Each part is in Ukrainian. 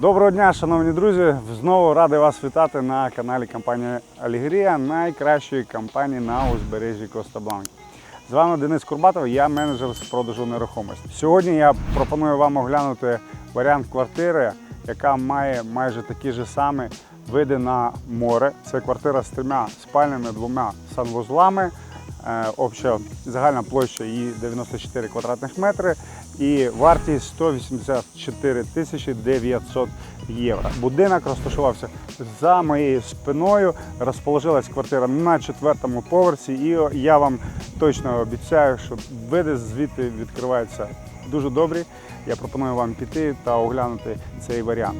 Доброго дня, шановні друзі! Знову радий вас вітати на каналі компанії Алігрія, найкращої компанії на узбережжі Коста Бланки. З вами Денис Курбатов, я менеджер з продажу нерухомості. Сьогодні я пропоную вам оглянути варіант квартири, яка має майже такі ж самі види на море. Це квартира з трьома спальнями, двома санвузлами. Е, Обща загальна площа її 94 квадратних метри і вартість 184 тисячі 900 євро. Будинок розташувався за моєю спиною. Розположилась квартира на четвертому поверсі, і я вам точно обіцяю, що види звідти відкриваються дуже добрі. Я пропоную вам піти та оглянути цей варіант.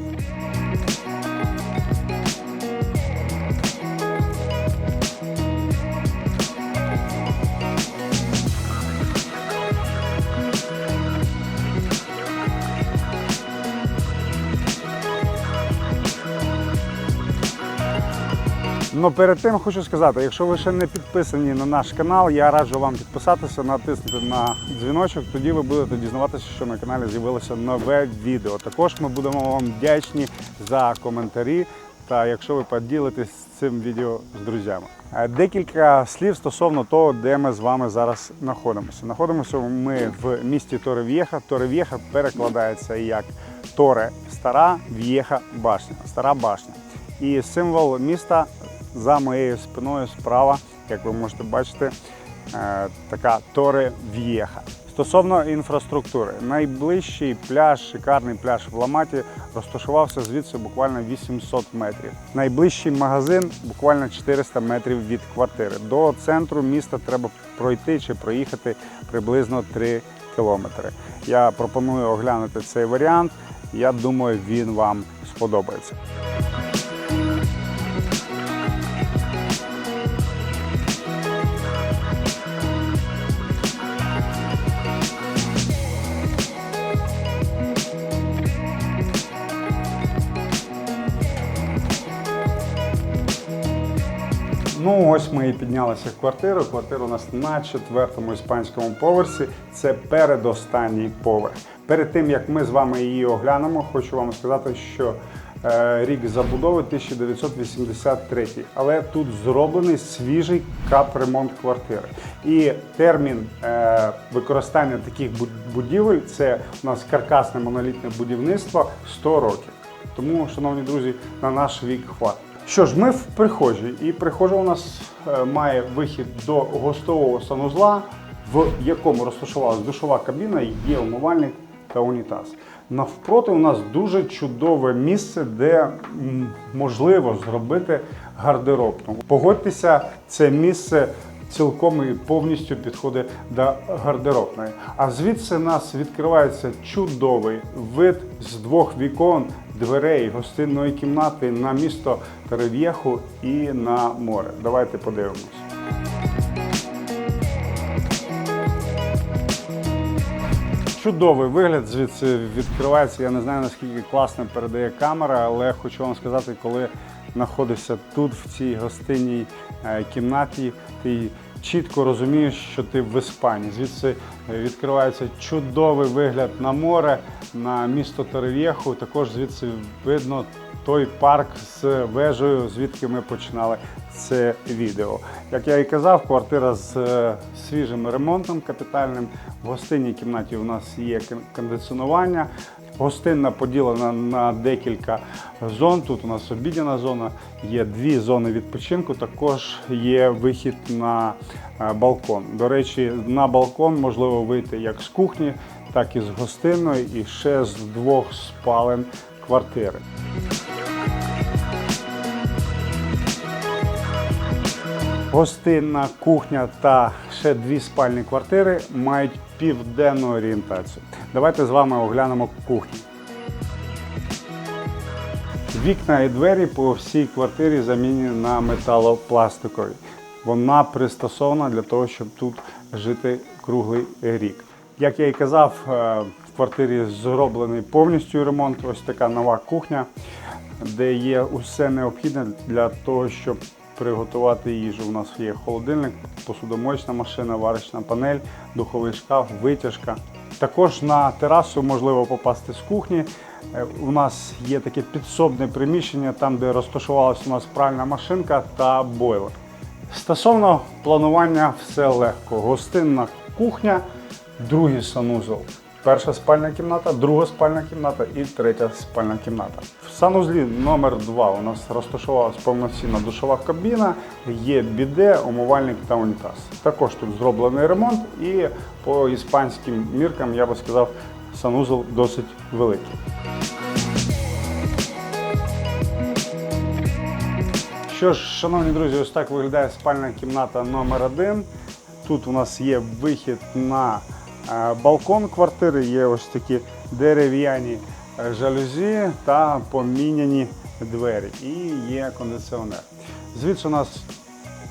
Ну перед тим хочу сказати, якщо ви ще не підписані на наш канал, я раджу вам підписатися, натиснути на дзвіночок. Тоді ви будете дізнаватися, що на каналі з'явилося нове відео. Також ми будемо вам вдячні за коментарі та якщо ви поділитесь цим відео з друзями. Е, Декілька слів стосовно того, де ми з вами зараз знаходимося. Знаходимося ми в місті Торев'єха. Торев'єха перекладається як Торе Стара В'єха Башня. Стара башня. І символ міста за моєю спиною справа, як ви можете бачити, е, така Торе В'єха. Стосовно інфраструктури, найближчий пляж, шикарний пляж в Ламаті, розташувався звідси буквально 800 метрів. Найближчий магазин буквально 400 метрів від квартири. До центру міста треба пройти чи проїхати приблизно 3 кілометри. Я пропоную оглянути цей варіант. Я думаю, він вам сподобається. Ну, ось ми і піднялися в квартиру. Квартира у нас на четвертому іспанському поверсі. Це передостанній поверх. Перед тим як ми з вами її оглянемо, хочу вам сказати, що е, рік забудови 1983, але тут зроблений свіжий капремонт квартири. І термін е, використання таких будівель це у нас каркасне монолітне будівництво 100 років. Тому, шановні друзі, на наш вік хватить. Що ж, ми в прихожій, і прихожа у нас е, має вихід до гостового санузла, в якому розташувалась душова кабіна, є умивальник та унітаз. Навпроти у нас дуже чудове місце, де можливо зробити гардеробну. Погодьтеся, це місце цілком і повністю підходить до гардеробної. А звідси нас відкривається чудовий вид з двох вікон, дверей, гостинної кімнати на місто Терев'єху і на море. Давайте подивимось. Чудовий вигляд звідси відкривається. Я не знаю наскільки класно передає камера, але хочу вам сказати, коли знаходишся тут, в цій гостинній е, кімнаті, ти чітко розумієш, що ти в Іспанії. Звідси е, відкривається чудовий вигляд на море, на місто Терев'єху. Також звідси видно той парк з вежею, звідки ми починали це відео. Як я і казав, квартира з е, свіжим ремонтом капітальним. В гостинній кімнаті у нас є кон- кондиціонування. Гостинна поділена на декілька зон. Тут у нас обідня зона, є дві зони відпочинку. Також є вихід на е, балкон. До речі, на балкон можливо вийти як з кухні, так і з гостинної, і ще з двох спален квартири. Гостинна кухня та ще дві спальні квартири мають південну орієнтацію. Давайте з вами оглянемо кухню. Вікна і двері по всій квартирі замінені на металопластикові. Вона пристосована для того, щоб тут жити круглий рік. Як я і казав, е, в квартирі зроблений повністю ремонт. Ось така нова кухня, де є усе необхідне для того, щоб приготувати їжу. У нас є холодильник, посудомоєчна машина, варочна панель, духовий шкаф, витяжка. Також на терасу можливо попасти з кухні. Е, У нас є таке підсобне приміщення, там де розташувалася у нас пральна машинка та бойлер. Стосовно планування все легко. Гостинна кухня, другий санузел. Перша спальна кімната, друга спальна кімната і третя спальна кімната. В санузлі номер 2 у нас розташувалась повноцінна душова кабіна, є біде, умивальник та унітаз. Також тут зроблений ремонт і по іспанським міркам я би сказав, санузел досить великий. Що ж, шановні друзі, ось так виглядає спальна кімната номер 1 Тут у нас є вихід на балкон квартири, є ось такі дерев'яні е, жалюзі та поміняні двері. І є кондиціонер. Звідси у нас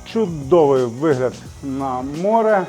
чудовий вигляд на море.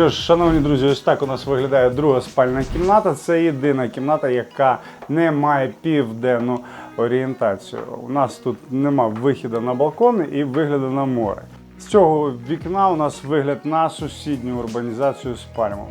Що ж, шановні друзі, ось так у нас виглядає друга спальна кімната. Це єдина кімната, яка не має південну орієнтацію. У нас тут нема вихіду на балкон і вигляду на море. З цього вікна у нас вигляд на сусідню урбанізацію з Пальмом.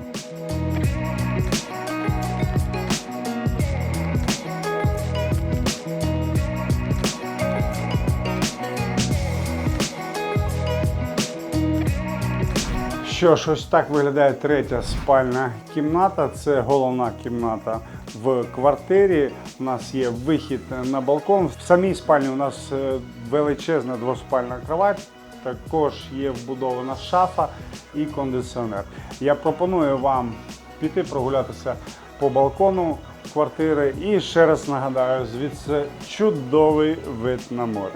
Що ж, ось так виглядає третя спальна кімната. Це головна кімната в квартирі. У нас є вихід на балкон. В самій спальні у нас е, величезна двоспальна кровать. Також є вбудована шафа і кондиціонер. Я пропоную вам піти прогулятися по балкону квартири і ще раз нагадаю, звідси чудовий вид на море.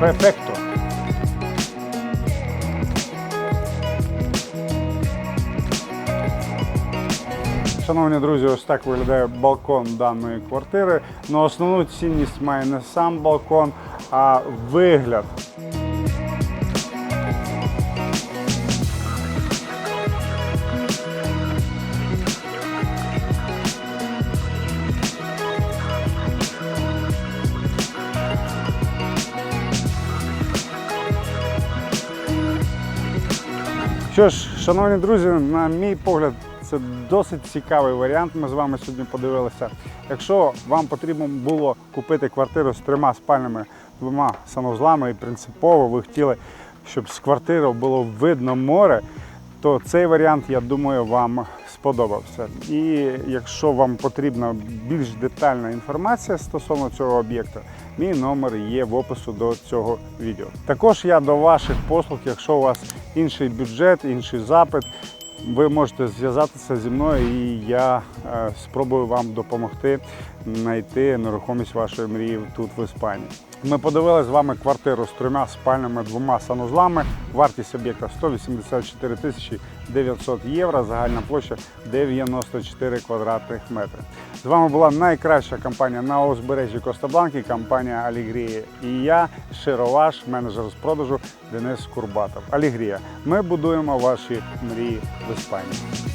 Перфекто. Шановні друзі, ось так виглядає балкон даної квартири. Но основну цінність має не сам балкон, а вигляд. Що ж, шановні друзі, на мій погляд, це досить цікавий варіант. Ми з вами сьогодні подивилися. Якщо вам потрібно було купити квартиру з трьома спальнями, двома санузлами, і принципово ви хотіли, щоб з квартири було видно море, то цей варіант, я думаю, вам сподобався. І якщо вам потрібна більш детальна інформація стосовно цього об'єкту, мій номер є в опису до цього відео. Також я до ваших послуг, якщо у вас інший бюджет, інший запит, ви можете зв'язатися зі мною і я е, спробую вам допомогти знайти нерухомість вашої мрії тут в Іспанії. Ми подивилися з вами квартиру з трьома спальнями, двома санузлами. Вартість об'єкта 184 тисячі 900 євро, загальна площа 94 квадратних метри. З вами була найкраща компанія на узбережжі Коста-Бланки, компанія Алігрія. І я, щиро ваш менеджер з продажу Денис Курбатов. Алігрія. Ми будуємо ваші мрії в Іспанії.